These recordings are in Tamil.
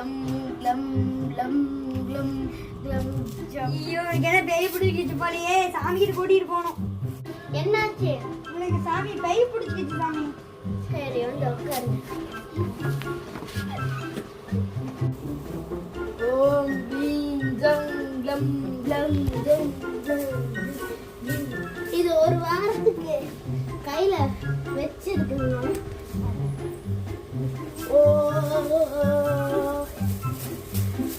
லம் லம் லம் லம் லம் ஜம் ஐயோ எனக்கு என்ன பேய் பிடிச்சிட்டு போலையே சாமிகிட்ட கூட்டிட்டு போகணும். என்னாச்சு? உனக்கு சாமி பேய் பிடிச்சிட்டு சாமி. சரி வந்து உட்காருங்க. ஓம் பீம் ஜம் ஜம் ஜம் ஜம். இது ஒரு வாரத்துக்கு கையில வச்சிருக்கணும்.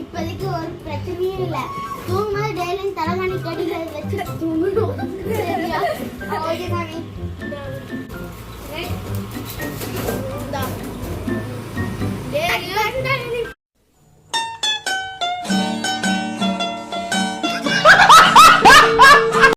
இப்போதைக்கு ஒரு பிரச்சனையும் இல்ல தூங்கும்போது டெய்லியும் தலைமணி கடிகள் வச்சு தூங்கணும் சரியா ஓகே மாமி